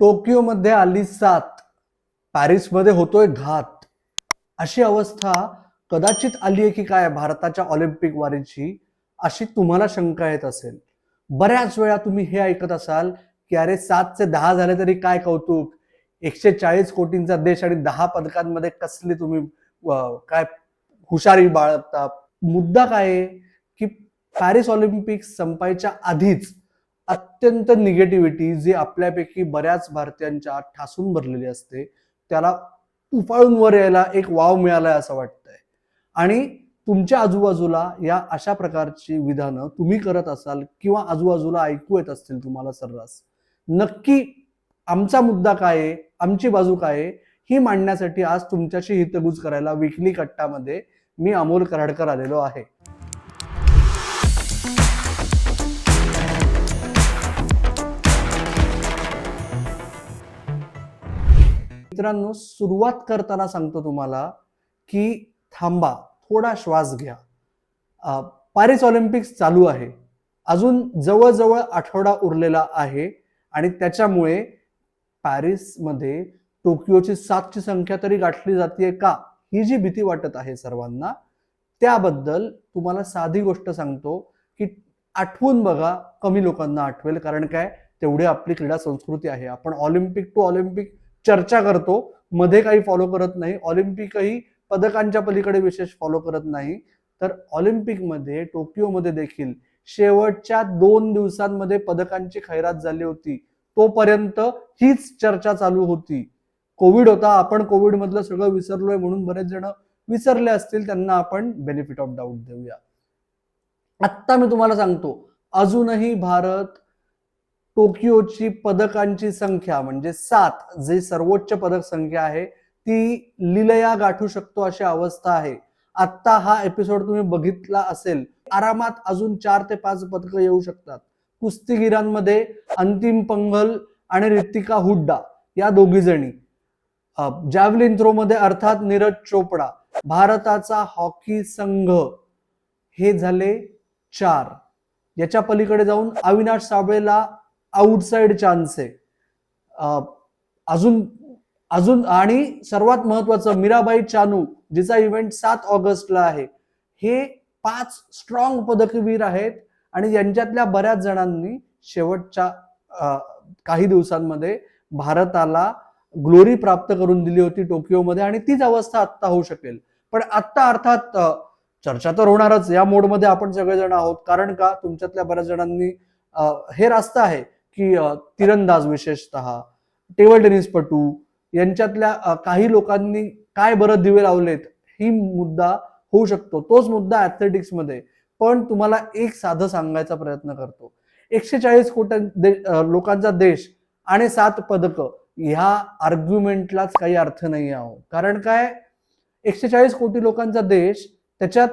टोकियोमध्ये आली सात पॅरिसमध्ये होतोय घात. अशी अवस्था कदाचित आली आहे की काय भारताच्या ऑलिम्पिक वारीची अशी तुम्हाला शंका येत असेल. बऱ्याच वेळा तुम्ही हे ऐकत असाल की अरे सातचे दहा झाले तरी काय कौतुक? एकशे चाळीस कोटींचा देश आणि दहा पदकांमध्ये कसली तुम्ही काय हुशारी बाळगता? मुद्दा काय आहे की पॅरिस ऑलिम्पिक संपायच्या आधीच अत्यंत निगेटिव्हिटी जी आपल्यापैकी बऱ्याच भारतीयांच्या ठासून भरलेली असते त्याला उफाळून वर यायला एक वाव मिळालाय असं वाटतंय. आणि तुमच्या आजूबाजूला या अशा प्रकारची विधानं तुम्ही करत असाल किंवा आजूबाजूला ऐकू येत असतील तुम्हाला सर्रास नक्की आमचा मुद्दा काय आहे आमची बाजू काय आहे ही मांडण्यासाठी आज तुमच्याशी हितगुज करायला विकली कट्टामध्ये मी अमोल कराडकर आलेलो आहे. मित्रांनो सुरुवात करताना सांगतो तुम्हाला की थांबा थोडा श्वास घ्या. पॅरिस ऑलिम्पिक्स चालू आहे. अजून जवळजवळ आठवडा उरलेला आहे आणि त्याच्यामुळे पॅरिसमध्ये टोकियोची सातची संख्या तरी गाठली जाते का? ही जी भीती वाटत आहे सर्वांना त्याबद्दल तुम्हाला साधी गोष्ट सांगतो की आठवून बघा कमी लोकांना आठवेल. कारण काय? तेवढी आपली क्रीडा संस्कृती आहे. आपण ऑलिम्पिक टू ऑलिम्पिक चर्चा करतो मध्ये काही फॉलो करत नाही ऑलिम्पिकही पदकांच्या पलीकडे विशेष फॉलो करत नाही. तर ऑलिम्पिकमध्ये टोकियोमध्ये देखील शेवटच्या दोन दिवसांमध्ये पदकांची खैरात झाली होती. तोपर्यंत हीच चर्चा चालू होती. कोविड होता आपण कोविड मधलं सगळं विसरलोय म्हणून बरेच जण विसरले असतील त्यांना आपण बेनिफिट ऑफ डाऊट देऊया. आत्ता मी तुम्हाला सांगतो अजूनही भारत टोकियोची पदकांची संख्या म्हणजे सात जे सर्वोच्च पदक संख्या आहे ती लिलया गाठू शकतो अशी अवस्था आहे. आत्ता हा एपिसोड तुम्ही बघितला असेल. आरामात अजून चार ते पाच पदकं येऊ शकतात. कुस्तीगिरांमध्ये अंतिम पंघल आणि रितिका हुड्डा या दोघी जणी. जॅव्हलिन थ्रो मध्ये अर्थात नीरज चोपडा. भारताचा हॉकी संघ. हे झाले चार. याच्या पलीकडे जाऊन अविनाश साबळेला आउटसाइड चान्स आहे. अजून अजून आणि सर्वात महत्वाचं मीराबाई चानू जिचा इव्हेंट सात ऑगस्टला आहे हे पाच स्ट्रॉंग पदकवीर आहेत आणि यांच्यातल्या बऱ्याच जणांनी शेवटच्या काही दिवसांमध्ये भारताला ग्लोरी प्राप्त करून दिली होती टोकियोमध्ये आणि तीच अवस्था आत्ता होऊ शकेल. पण आत्ता अर्थात चर्चा तर होणारच या मोडमध्ये आपण सगळेजण आहोत. कारण का? तुमच्यातल्या बऱ्याच जणांनी हे रास्त आहे. की तिरंदाज विशेषतः टेबल टेनिसपटू यांच्यातल्या काही लोकांनी काय बरं दिवे लावलेत ही मुद्दा होऊ शकतो. तोच मुद्दा ॲथलेटिक्समध्ये पण तुम्हाला एक साधं सांगायचा प्रयत्न करतो. एकशे चाळीस कोट्या दे- लोकांचा देश आणि सात पदक ह्या आर्ग्युमेंटलाच काही अर्थ नाही आहो कारण काय? एकशे चाळीस कोटी लोकांचा देश त्याच्यात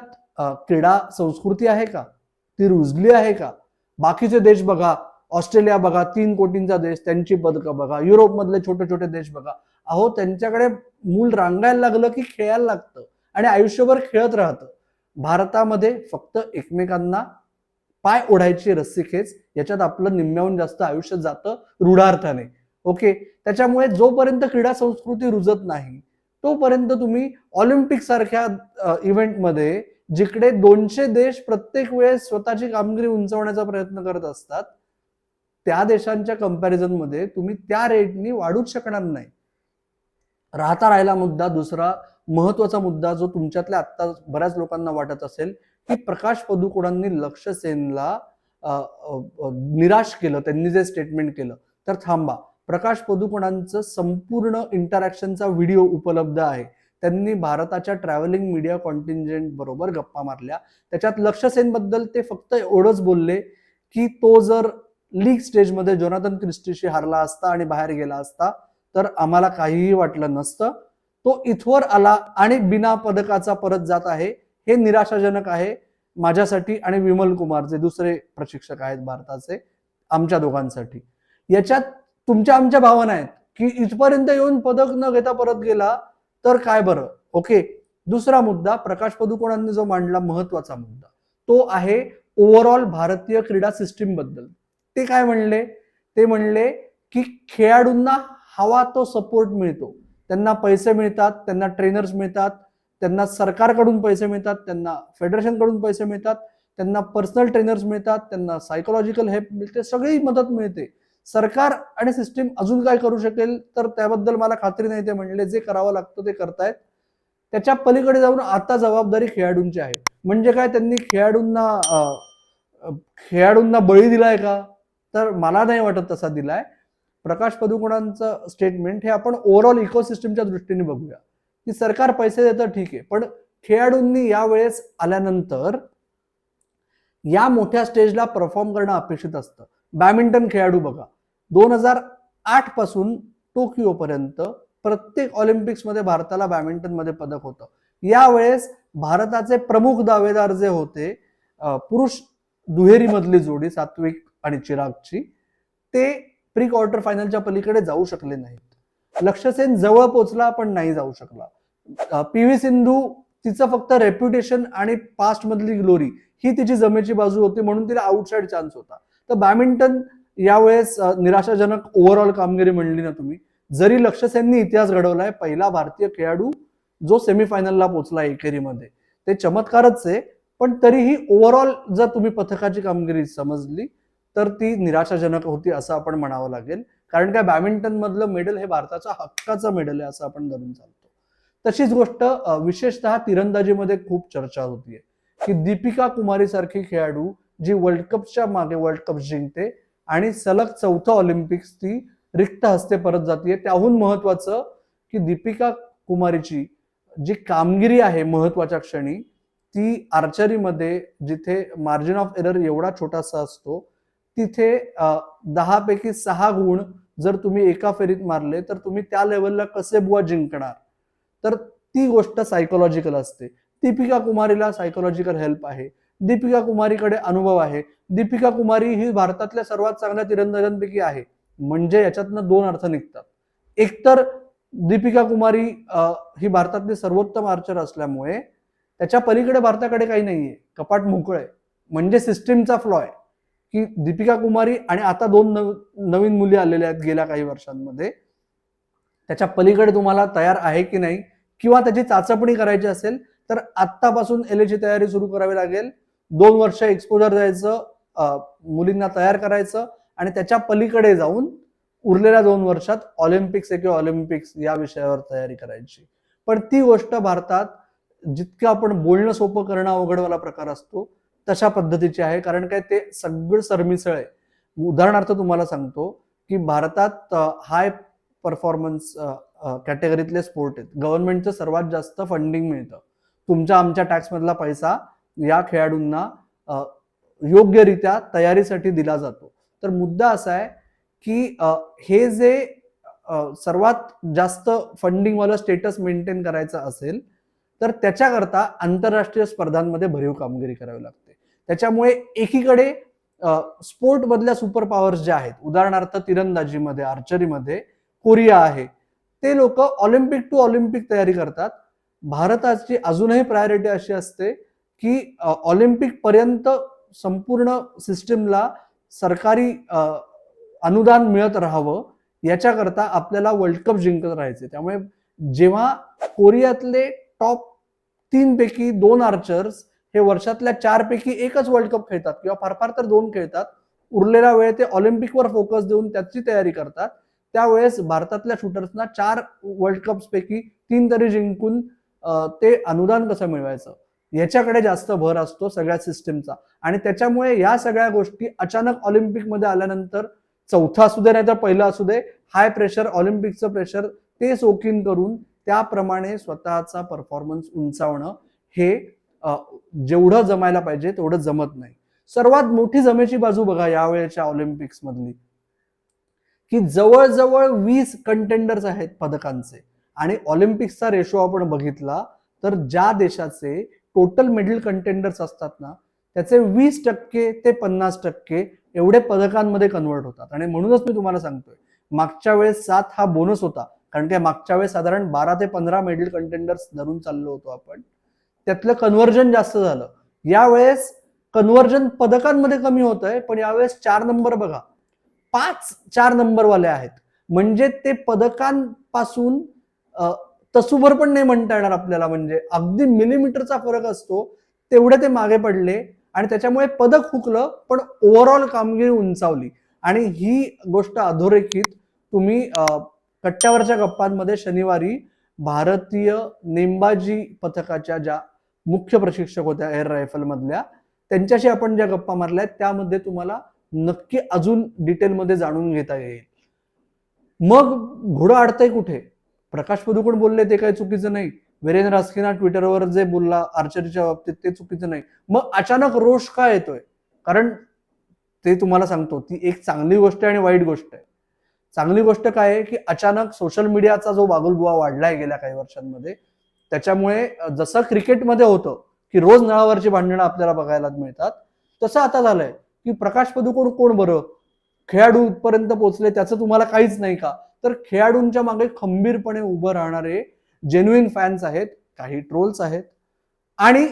क्रीडा संस्कृती आहे का? ती रुजली आहे का? बाकीचे देश बघा. ऑस्ट्रेलिया बघा तीन कोटींचा देश त्यांची पदकं बघा युरोप मधले छोटे छोटे देश बघा. अहो त्यांच्याकडे मूल रांगायला लागलं की खेळायला लागतं आणि आयुष्यभर खेळत राहतं. भारतामध्ये फक्त एकमेकांना पाय ओढायची रस्सी खेच याच्यात आपलं निम्म्याहून जास्त आयुष्य जातं रूढार्थाने. ओके? त्याच्यामुळे जोपर्यंत क्रीडा संस्कृती रुजत नाही तोपर्यंत तुम्ही ऑलिम्पिक सारख्या इव्हेंटमध्ये जिकडे दोनशे देश प्रत्येक वेळेस स्वतःची कामगिरी उंचवण्याचा प्रयत्न करत असतात त्या देशांच्या कंपॅरिझनमध्ये तुम्ही त्या रेटनी वाढूच शकणार नाही. राहता राहिला मुद्दा दुसरा महत्त्वाचा मुद्दा जो तुमच्यातल्या आत्ता बऱ्याच लोकांना वाटत असेल की प्रकाश पदुकोणांनी लक्ष सेनला निराश केलं त्यांनी जे स्टेटमेंट केलं. तर थांबा. प्रकाश पदुकोणांचं संपूर्ण इंटरॅक्शनचा व्हिडिओ उपलब्ध आहे. त्यांनी भारताच्या ट्रॅव्हलिंग मीडिया कॉन्टिंजेंट बरोबर गप्पा मारल्या. त्याच्यात लक्ष सेनबद्दल ते फक्त एवढंच बोलले की तो जर लीग स्टेजमध्ये जोनाथन क्रिस्टीशी हारला असता आणि बाहेर गेला असता तर आम्हाला काहीही वाटलं नसतं. तो इथवर आला आणि बिना पदकाचा परत जात आहे. हे निराशाजनक आहे माझ्यासाठी आणि विमल कुमार जे दुसरे प्रशिक्षक आहेत भारताचे आमच्या दोघांसाठी. याच्यात तुमच्या आमच्या भावना आहेत की इथपर्यंत येऊन पदक न घेता परत गेला तर काय बरं? ओके दुसरा मुद्दा प्रकाश पदुकोणांनी जो मांडला महत्त्वाचा मुद्दा तो आहे ओव्हरऑल भारतीय क्रीडा सिस्टीमबद्दल. ते काय म्हणले? ते म्हणले की खेळाडूंना हवा तो सपोर्ट मिळतो. त्यांना पैसे मिळतात त्यांना ट्रेनर्स मिळतात त्यांना सरकारकडून पैसे मिळतात त्यांना फेडरेशनकडून पैसे मिळतात त्यांना पर्सनल ट्रेनर्स मिळतात त्यांना सायकोलॉजिकल हेल्प मिळते सगळी मदत मिळते. सरकार आणि सिस्टीम अजून काय करू शकेल? तर त्याबद्दल मला खात्री नाही. ते म्हणले जे करावं लागतं ते करतायत. त्याच्या पलीकडे जाऊन आता जबाबदारी खेळाडूंची आहे. म्हणजे काय त्यांनी खेळाडूंना खेळाडूंना बळी दिलाय का? तर मला नाही वाटत तसा दिलाय. प्रकाश पदुकोणांचं स्टेटमेंट हे आपण ओव्हरऑल इकोसिस्टमच्या दृष्टीने बघूया. की सरकार पैसे देतं ठीक आहे. पण खेळाडूंनी यावेळेस आल्यानंतर या मोठ्या स्टेजला परफॉर्म करणं अपेक्षित असतं. बॅडमिंटन खेळाडू बघा. दोन हजार आठपासून टोकियो पर्यंत प्रत्येक ऑलिम्पिक्समध्ये भारताला बॅडमिंटनमध्ये पदक होतं. यावेळेस भारताचे प्रमुख दावेदार जे होते पुरुष दुहेरी मधली जोडी सात्विक आणि चिरागची ते प्री क्वार्टर फायनलच्या पलीकडे जाऊ शकले नाहीत. लक्ष्य सेन जवळ पोचला पण नाही जाऊ शकला. पी व्ही सिंधू तिचं फक्त रेप्युटेशन आणि पास्ट मधली ग्लोरी ही तिची जमेची बाजू होती म्हणून तिला आउटसाइड चान्स होता. तर बॅडमिंटन यावेळेस निराशाजनक ओव्हरऑल कामगिरी म्हणली ना तुम्ही. जरी लक्ष सेननी इतिहास घडवलाय पहिला भारतीय खेळाडू जो सेमीफायनलला पोहोचला एकेरीमध्ये. ते चमत्कारच आहे पण तरीही ओव्हरऑल जर तुम्ही पथकाची कामगिरी समजली तर ती निराशाजनक होती असं आपण म्हणावं लागेल. कारण काय बॅडमिंटन मधलं मेडल हे भारताचा हक्काचं मेडल आहे असं आपण धरून चालतो. तशीच गोष्ट विशेषतः तिरंदाजीमध्ये खूप चर्चा होतीये. की दीपिका कुमारी सारखी खेळाडू जी वर्ल्ड कपच्या मागे वर्ल्ड कप जिंकते आणि सलग चौथं ऑलिम्पिक्स ती रिक्त हस्ते परत जाते त्याहून महत्वाचं की दीपिका कुमारीची जी कामगिरी आहे महत्त्वाच्या क्षणी ती आर्चरीमध्ये जिथे मार्जिन ऑफ एरर एवढा छोटासा असतो तिथे दहापैकी दहा पैकी सहा गुण जर तुम्ही एका फेरीत मारले तर तुम्ही त्या लेवलला कसे बुवा जिंकणार? तर ती गोष्ट सायकोलॉजिकल असते. दीपिका कुमारीला सायकोलॉजिकल हेल्प आहे. दीपिका कुमारीकडे अनुभव आहे. दीपिका कुमारी ही भारतातल्या सर्वात चांगल्या तिरंदाजांपैकी आहे. म्हणजे याच्यातनं दोन अर्थ निघतात. एकतर दीपिका कुमारी ही भारतातली सर्वोत्तम आर्चर असल्यामुळे त्याच्या पलीकडे भारताकडे काही नाहीये. कपाट मोकळं आहे. म्हणजे सिस्टीमचा फ्लॉ आहे. की दीपिका कुमारी आणि आता दोन नव- नवीन मुली आलेल्या आहेत गेल्या काही वर्षांमध्ये. त्याच्या पलीकडे तुम्हाला तयार आहे की नाही किंवा त्याची चाचपणी करायची असेल तर आत्तापासून एल ची तयारी सुरू करावी लागेल. दोन वर्ष एक्सपोजर द्यायचं मुलींना तयार करायचं आणि त्याच्या पलीकडे जाऊन उरलेल्या दोन वर्षात ऑलिम्पिक्स किंवा ऑलिम्पिक्स या विषयावर तयारी करायची. पण ती गोष्ट भारतात जितकं आपण बोलणं सोपं करणं अवघडवाला प्रकार असतो तशा पद्धतीची आहे. कारण काय ते सगळं सरमिसळ आहे. उदाहरणार्थ तुम्हाला सांगतो की भारतात हाय परफॉर्मन्स कॅटेगरीतले स्पोर्ट आहेत. गव्हर्नमेंटचं सर्वात जास्त फंडिंग मिळतं. तुमच्या आमच्या टॅक्समधला पैसा या खेळाडूंना योग्यरित्या तयारीसाठी दिला जातो. तर मुद्दा असा आहे की हे जे सर्वात जास्त फंडिंगवालं स्टेटस मेंटेन करायचं असेल तर त्याच्याकरता आंतरराष्ट्रीय स्पर्धांमध्ये भरीव कामगिरी करावी लागते. त्याच्यामुळे एकीकडे स्पोर्ट मधल्या सुपर पॉवर्स ज्या आहेत उदाहरणार्थ तिरंदाजीमध्ये आर्चरीमध्ये कोरिया आहे ते लोक ऑलिम्पिक टू ऑलिम्पिक तयारी करतात. भारताची अजूनही प्रायोरिटी अशी असते की ऑलिम्पिक पर्यंत संपूर्ण सिस्टीमला सरकारी अनुदान मिळत राहावं याच्याकरता आपल्याला वर्ल्ड कप जिंकत राहायचे. त्यामुळे जेव्हा कोरियातले टॉप तीन पैकी दोन आर्चर्स हे वर्षातल्या चार पैकी एकच वर्ल्ड कप खेळतात किंवा फार फार तर दोन खेळतात. उरलेला वेळ ते ऑलिम्पिकवर फोकस देऊन त्याची तयारी करतात. त्यावेळेस भारतातल्या शूटर्सना चार वर्ल्ड कप्सपैकी तीन तरी जिंकून ते अनुदान कसं मिळवायचं? याच्याकडे जास्त भर असतो सगळ्या सिस्टीमचा आणि त्याच्यामुळे या सगळ्या गोष्टी अचानक ऑलिम्पिकमध्ये आल्यानंतर चौथा असू दे नाही तर पहिला असू दे हाय प्रेशर ऑलिम्पिकचं प्रेशर ते सोकिन करून त्याप्रमाणे स्वतःचा परफॉर्मन्स उंचावणं हे जेवढं जमायला पाहिजे तेवढं जमत नाही. सर्वात मोठी जमेची बाजू बघा यावेळेच्या ऑलिम्पिक्स मधली. की जवळजवळ वीस कंटेंडर्स आहेत पदकांचे. आणि ऑलिम्पिक्सचा रेशो आपण बघितला तर ज्या देशाचे टोटल मेडल कंटेंडर्स असतात ना त्याचे वीस टक्के ते पन्नास टक्के एवढे पदकांमध्ये कन्वर्ट होतात. आणि म्हणूनच मी तुम्हाला सांगतोय मागच्या वेळेस सात हा बोनस होता. कारण की मागच्या वेळेस साधारण बारा ते पंधरा मेडल कंटेंडर्स धरून चाललो होतो आपण. त्यातलं कन्व्हर्जन जास्त झालं. यावेळेस कन्व्हर्जन पदकांमध्ये कमी होत आहे पण यावेळेस चार नंबर बघा. पाच चार नंबरवाले आहेत. म्हणजे ते पदकांपासून अ, तसूभर पण नाही म्हणता येणार आपल्याला. म्हणजे अगदी मिलीमीटरचा फरक असतो तेवढे ते मागे पडले आणि त्याच्यामुळे पदक हुकलं पण ओव्हरऑल कामगिरी उंचावली. आणि ही गोष्ट अधोरेखित तुम्ही कट्ट्यावरच्या गप्पांमध्ये शनिवारी भारतीय नेमबाजी पथकाच्या ज्या मुख्य प्रशिक्षक होत्या एअर रायफल मधल्या. त्यांच्याशी आपण ज्या गप्पा मारल्या आहेत, त्यामध्ये तुम्हाला नक्की अजून डिटेलमध्ये जाणून घेता येईल. मग घोडं अडतंय कुठे? प्रकाश पदुकोण बोलले ते काही चुकीचं नाही. वीरेंद्र रास्किना ट्विटरवर जे बोलला आर्चरीच्या बाबतीत ते चुकीचं नाही. मग अचानक रोष का येतोय? कारण ते तुम्हाला सांगतो ती एक चांगली गोष्ट आहे आणि वाईट गोष्ट आहे. चांगली गोष्ट काय आहे की अचानक सोशल मीडियाचा जो बागुलबुवा वाढलाय गेल्या काही वर्षांमध्ये त्याच्यामुळे जसं क्रिकेटमध्ये होतं की रोज नळावरची भांडणं आपल्याला बघायला मिळतात तसं आता झालंय की प्रकाश पदुकोण कोण बरं? खेळाडूपर्यंत पोहोचले त्याचं तुम्हाला काहीच नाही का? तर खेळाडूंच्या मागे खंबीरपणे उभं राहणारे जेन्युइन फॅन्स आहेत काही ट्रोल्स आहेत आणि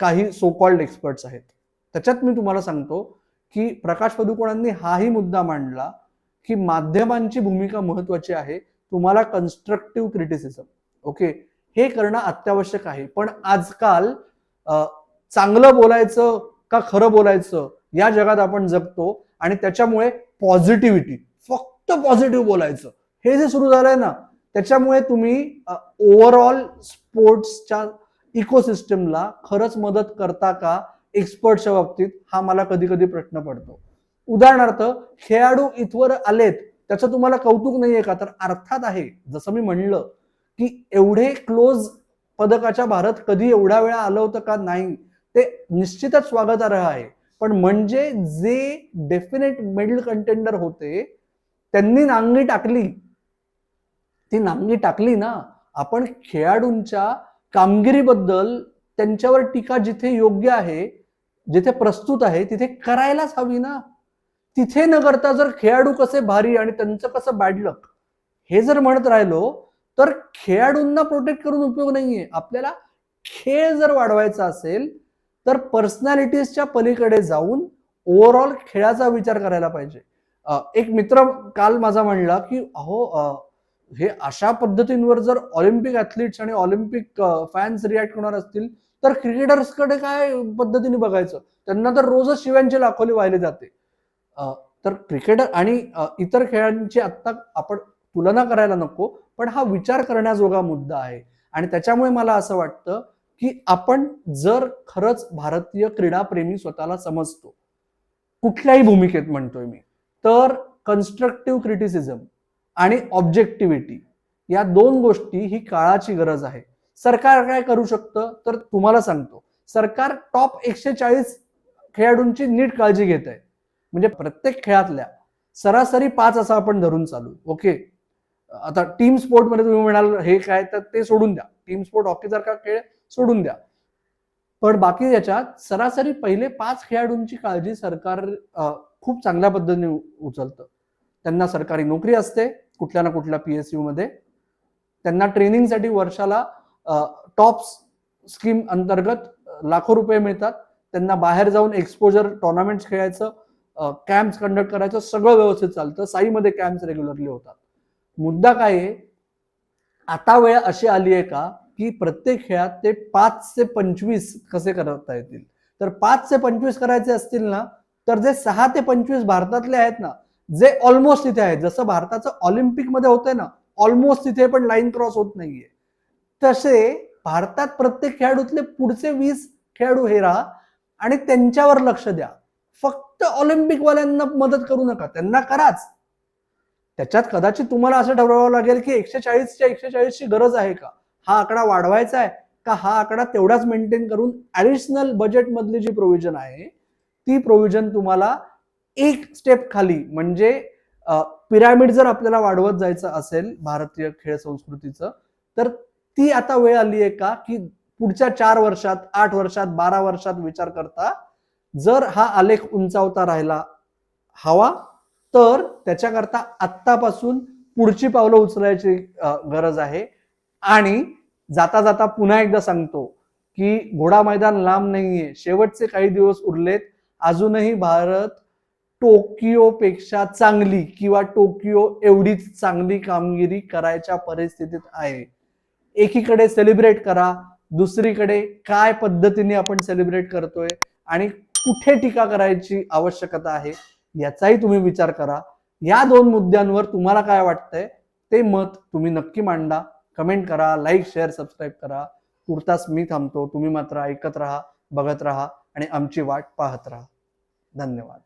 काही सो कॉल्ड एक्सपर्ट्स आहेत. त्याच्यात मी तुम्हाला सांगतो की प्रकाश पदुकोणांनी हाही मुद्दा मांडला की माध्यमांची भूमिका महत्वाची आहे तुम्हाला कन्स्ट्रक्टिव्ह क्रिटिसिझम ओके हे करणं अत्यावश्यक आहे. पण आजकाल चांगलं बोलायचं का खरं बोलायचं या जगात आपण जगतो आणि त्याच्यामुळे पॉझिटिव्हिटी फक्त पॉझिटिव्ह बोलायचं हे जे सुरू झालंय ना त्याच्यामुळे तुम्ही ओव्हरऑल स्पोर्ट्सच्या इकोसिस्टमला खरंच मदत करता का एक्सपर्टच्या बाबतीत हा मला कधी कधी प्रश्न पडतो. उदाहरणार्थ खेळाडू इथवर आलेत त्याचं तुम्हाला कौतुक नाहीये का? तर अर्थात आहे जसं मी म्हणलं की एवढे क्लोज पदकाच्या भारत कधी एवढ्या वेळा आलं होतं का नाही ते निश्चितच स्वागतार्ह आहे. पण म्हणजे जे डेफिनेट मेडल कंटेंडर होते त्यांनी नांगी टाकली. ती नांगी टाकली ना आपण खेळाडूंच्या कामगिरीबद्दल त्यांच्यावर टीका जिथे योग्य आहे जिथे प्रस्तुत आहे तिथे करायलाच हवी ना. तिथे न करता जर खेळाडू कसे भारी आणि त्यांचं कसं बॅडलक हे जर म्हणत राहिलो तर खेळाडूंना प्रोटेक्ट करून उपयोग नाहीये. आपल्याला खेळ जर वाढवायचा असेल तर पर्सनॅलिटीजच्या पलीकडे जाऊन ओव्हरऑल खेळाचा विचार करायला पाहिजे. एक मित्र काल माझा म्हणला की अहो हे अशा पद्धतींवर जर ऑलिम्पिक ऍथलीट्स आणि ऑलिम्पिक फॅन्स रिॲक्ट होणार असतील तर क्रिकेटर्सकडे काय पद्धतीने बघायचं? त्यांना तर रोजच शिव्यांची लाखोली वाहिली जाते. तर क्रिकेटर आणि इतर खेळांची आत्ता आपण तुलना करायला नको. पण हा विचार करण्याजोगा मुद्दा आहे. आणि त्याच्यामुळे मला असं वाटतं की आपण जर खरंच भारतीय क्रीडाप्रेमी स्वतःला समजतो कुठल्याही भूमिकेत म्हणतोय मी तर कन्स्ट्रक्टिव्ह क्रिटिसिझम आणि ऑब्जेक्टिव्हिटी या दोन गोष्टी ही काळाची गरज आहे. सरकार काय करू शकतं? तर तुम्हाला सांगतो. सरकार टॉप एकशे चाळीस खेळाडूंची नीट काळजी घेत आहे म्हणजे प्रत्येक खेळातल्या सरासरी पाच असं आपण धरून चालू. ओके? आता टीम स्पोर्टमध्ये तुम्ही म्हणाल हे काय? तर ते सोडून द्या. टीम स्पोर्ट हॉकीसारखा खेळ सोडून द्या. पण बाकी याच्यात सरासरी पहिले पाच खेळाडूंची काळजी सरकार खूप चांगल्या पद्धतीने उचलतं. त्यांना सरकारी नोकरी असते कुठल्या ना कुठल्या पी एसमध्ये. त्यांना ट्रेनिंगसाठी वर्षाला टॉप स्कीम अंतर्गत लाखो रुपये मिळतात. त्यांना बाहेर जाऊन एक्सपोजर टुर्नामेंट्स खेळायचं कॅम्प्स कंडक्ट करायचं सगळं व्यवस्थित चालतं. साईमध्ये कॅम्प्स रेग्युलरली होतात. मुद्दा काय आहे? आता वेळ अशी आली आहे का की प्रत्येक खेळात ते पाच ते पंचवीस कसे करता येतील? तर पाच ते पंचवीस करायचे असतील ना तर जे सहा ते पंचवीस भारतातले आहेत ना जे ऑलमोस्ट तिथे आहेत जसं भारताचं ऑलिम्पिकमध्ये होतंय ना ऑलमोस्ट तिथे पण लाईन क्रॉस होत नाहीये. तसे भारतात प्रत्येक खेळाडूतले पुढचे वीस खेळाडू हे राहा आणि त्यांच्यावर लक्ष द्या. फक्त ऑलिम्पिक वाल्यांना मदत करू नका त्यांना कराच. त्याच्यात कदाचित तुम्हाला असं ठरवावं लागेल की एकशे चाळीसच्या एकशे चाळीसची गरज आहे का? हा आकडा वाढवायचा आहे का? हा आकडा तेवढाच मेंटेन करून ऍडिशनल बजेट मधली जी प्रोव्हिजन आहे ती प्रोव्हिजन तुम्हाला एक स्टेप खाली म्हणजे पिरामिड जर आपल्याला वाढवत जायचं असेल भारतीय खेळ संस्कृतीचं तर ती आता वेळ आली आहे का? की पुढच्या चार वर्षात आठ वर्षात बारा वर्षात विचार करता जर हा आलेख उंचावता राहिला हवा तर त्याच्याकरता आत्तापासून पुढची पावलं उचलायची गरज आहे. आणि जाता जाता पुन्हा एकदा सांगतो की घोडा मैदान लांब नाहीये. शेवटचे काही दिवस उरलेत. अजूनही भारत टोकियोपेक्षा चांगली किंवा टोकियो एवढीच चांगली कामगिरी करायच्या परिस्थितीत आहे. एकीकडे सेलिब्रेट करा दुसरीकडे काय पद्धतीने आपण सेलिब्रेट करतोय आणि कुठे टीका करायची आवश्यकता आहे याचाही तुम्ही विचार करा. या दोन मुद्द्यांवर तुम्हाला काय वाटतंय ते मत तुम्ही नक्की मांडा. कमेंट करा लाईक शेअर सबस्क्राईब करा. तुर्तास मी थांबतो. तुम्ही मात्र ऐकत राहा बघत राहा आणि आमची वाट पाहत राहा. धन्यवाद.